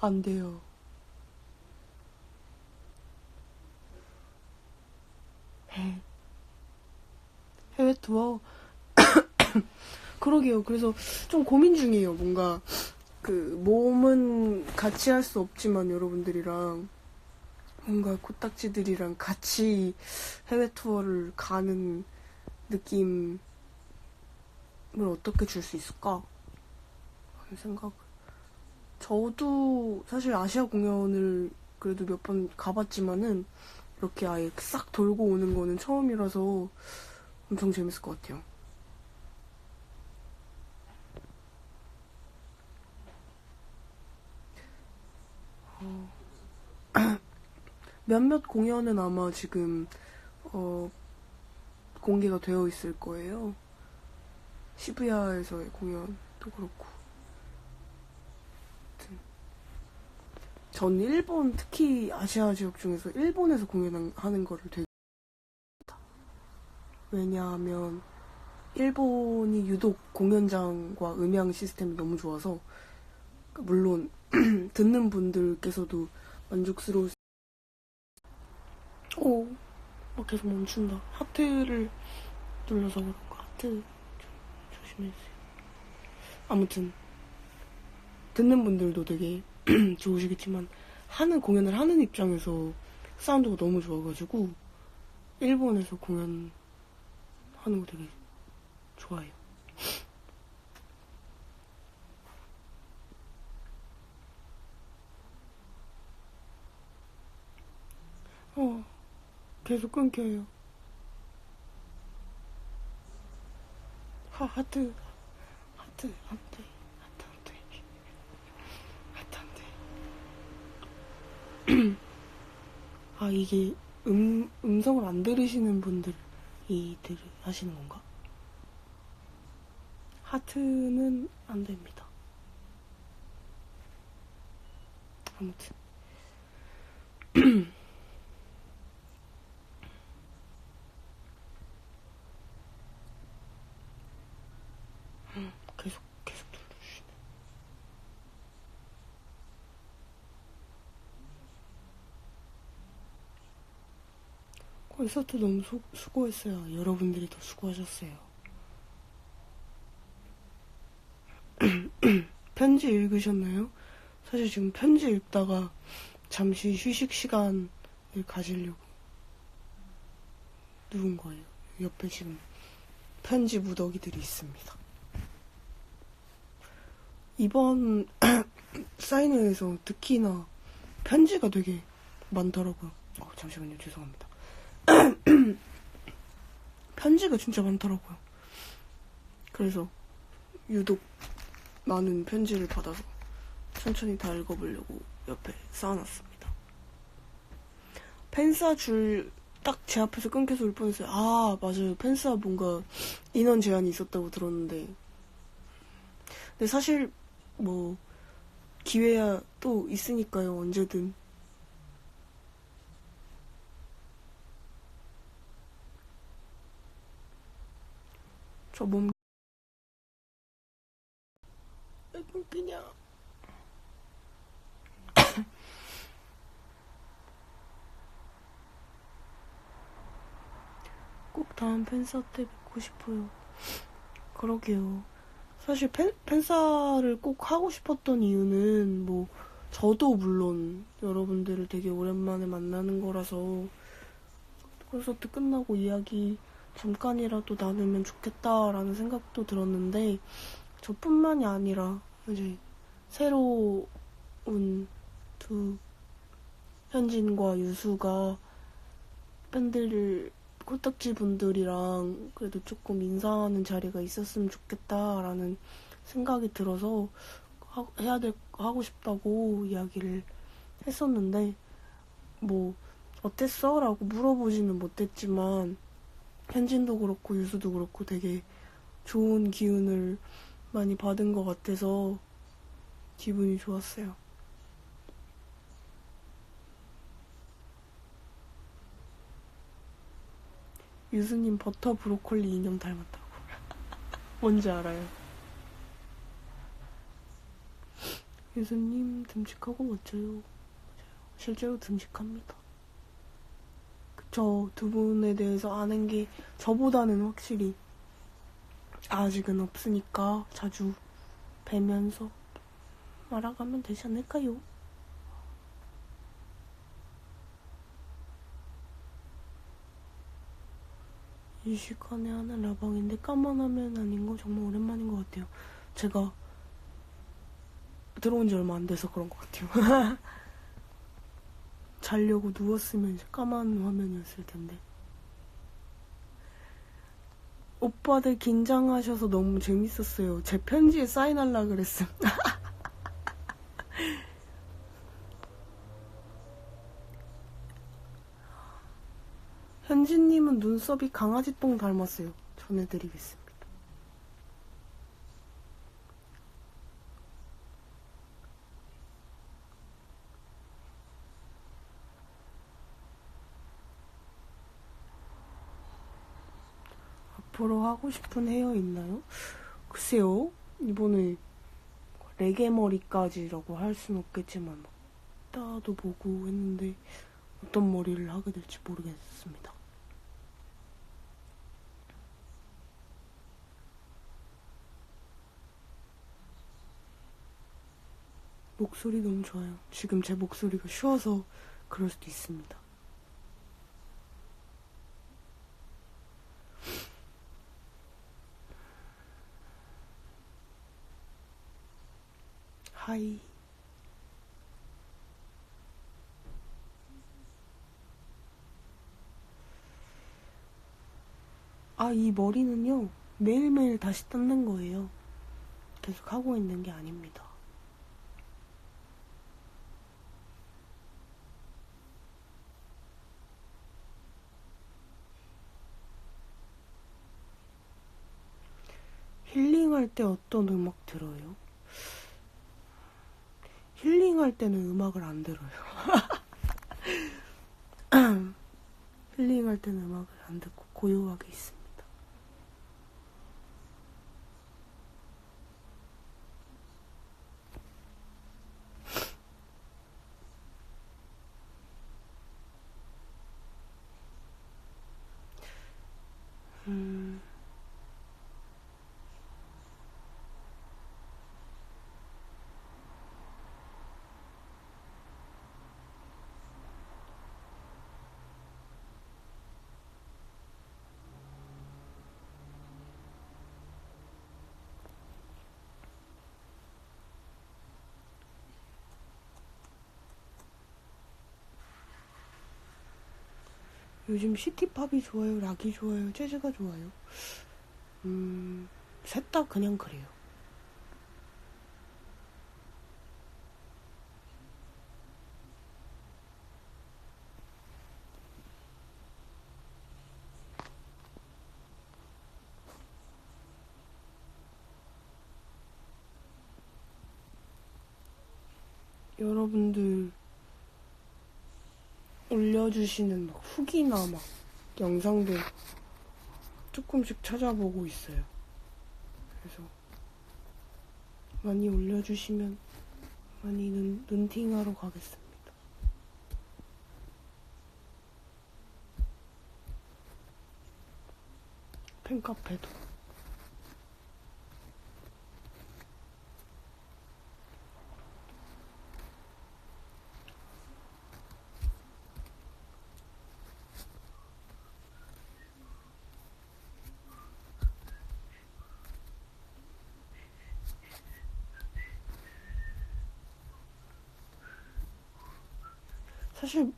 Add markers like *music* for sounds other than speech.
안 돼요. 해- 해외 투어? *coughs* 그러게요. 그래서 좀 고민 중이에요. 뭔가 그 몸은 같이 할 수 없지만 여러분들이랑 뭔가 코딱지들이랑 같이 해외 투어를 가는 느낌을 어떻게 줄 수 있을까? 하는 생각. 저도 사실 아시아 공연을 그래도 몇 번 가봤지만은 이렇게 아예 싹 돌고 오는 거는 처음이라서 엄청 재밌을 것 같아요. 어, *clears throat* 몇몇 공연은 아마 지금 어, 공개가 되어 있을 거예요. 시부야에서의 공연도 그렇고. 아무튼 전 일본 특히 아시아 지역 중에서 일본에서 공연하는 거를 되게 왜냐하면 일본이 유독 공연장과 음향 시스템이 너무 좋아서 물론 *clears throat* 듣는 분들께서도 만족스러울 수 오, 막 계속 멈춘다. 하트를 눌러서 그런가. 하트 좀 조심해주세요. 아무튼 듣는 분들도 되게 *clears throat* 좋으시겠지만 하는 공연을 하는 입장에서 사운드가 너무 좋아가지고 일본에서 공연 하는 거 되게 좋아해요. 어, 계속 끊겨요. 하, 하트, 하트. 하트, 안 돼. 하트, 안 돼. 아, 이게 음, 음성을 안 들으시는 분들이 들, 하시는 건가? 하트는 안 됩니다. 아무튼. 계속, 계속 눌러주시네. 콘서트 너무 수, 수고했어요. 여러분들이 더 수고하셨어요. *clears throat* 편지 읽으셨나요? 사실 지금 편지 읽다가 잠시 휴식 시간을 가지려고 누운 거예요. 옆에 지금 편지 무더기들이 있습니다. 이번 *clears throat* 사인회에서 특히나 편지가 되게 많더라고요. 어, 잠시만요. 죄송합니다. *clears throat* 편지가 진짜 많더라고요. 그래서 유독 많은 편지를 받아서 천천히 다 읽어보려고 옆에 쌓아놨습니다. 팬싸 줄딱 제 앞에서 끊겨서 올 뻔했어요. 아 맞아요. 팬싸 뭔가 인원 제한이 있었다고 들었는데 근데 사실 뭐 기회야 또 있으니까요. 언제든 저 몸 그냥 *coughs* 꼭 다음 팬사 때 뵙고 싶어요. 그러게요. 사실 팬, 팬사를 꼭 하고 싶었던 이유는 뭐 저도 물론 여러분들을 되게 오랜만에 만나는 거라서 콘서트 끝나고 이야기 잠깐이라도 나누면 좋겠다라는 생각도 들었는데 저뿐만이 아니라 이제 새로운 두 현진과 유수가 팬들 콜딱지 분들이랑 그래도 조금 인사하는 자리가 있었으면 좋겠다라는 생각이 들어서 하, 해야 될 하고 싶다고 이야기를 했었는데 뭐 어땠어? 라고 물어보지는 못했지만 현진도 그렇고 유수도 그렇고 되게 좋은 기운을 많이 받은 것 같아서 기분이 좋았어요. 유수님 버터 브로콜리 인형 닮았다고. *laughs* 뭔지 알아요? 유수님 듬직하고 멋져요. 실제로 듬직합니다. 저 두 분에 대해서 아는 게 저보다는 확실히 아직은 없으니까 자주 뵈면서 알아가면 되지 않을까요? 이 시간에 하는 라방인데 까만하면 아닌 거 정말 오랜만인 것 같아요. 제가 들어온 지 얼마 안 돼서 그런 것 같아요. *laughs* 자려고 누웠으면 이제 까만 화면이었을 텐데. 오빠들 긴장하셔서 너무 재밌었어요. 제 편지에 사인하려 그랬음. *laughs* 현진님은 눈썹이 강아지 똥 닮았어요. 전해드리겠습니다. 앞으로 하고 싶은 헤어 있나요? 글쎄요. 이번에 레게 머리까지라고 할 수는 없겠지만 막 따도 보고 했는데 어떤 머리를 하게 될지 모르겠습니다. 목소리 너무 좋아요. 지금 제 목소리가 쉬워서 그럴 수도 있습니다. 하이. 아, 이 머리는요, 매일매일 다시 뜯는 거예요. 계속 하고 있는 게 아닙니다. 힐링할 때 어떤 음악 들어요? 힐링할 때는 음악을 안 들어요. *laughs* 힐링할 때는 음악을 안 듣고 고요하게 있습니다. 음. 요즘 시티팝이 좋아요, 락이 좋아요, 재즈가 좋아요. 음, 셋 다 그냥 그래요. 여러분들 올려주시는 막 후기나 막 영상도 조금씩 찾아보고 있어요. 그래서 많이 올려주시면 많이 눈, 눈팅하러 가겠습니다. 팬카페도. 사실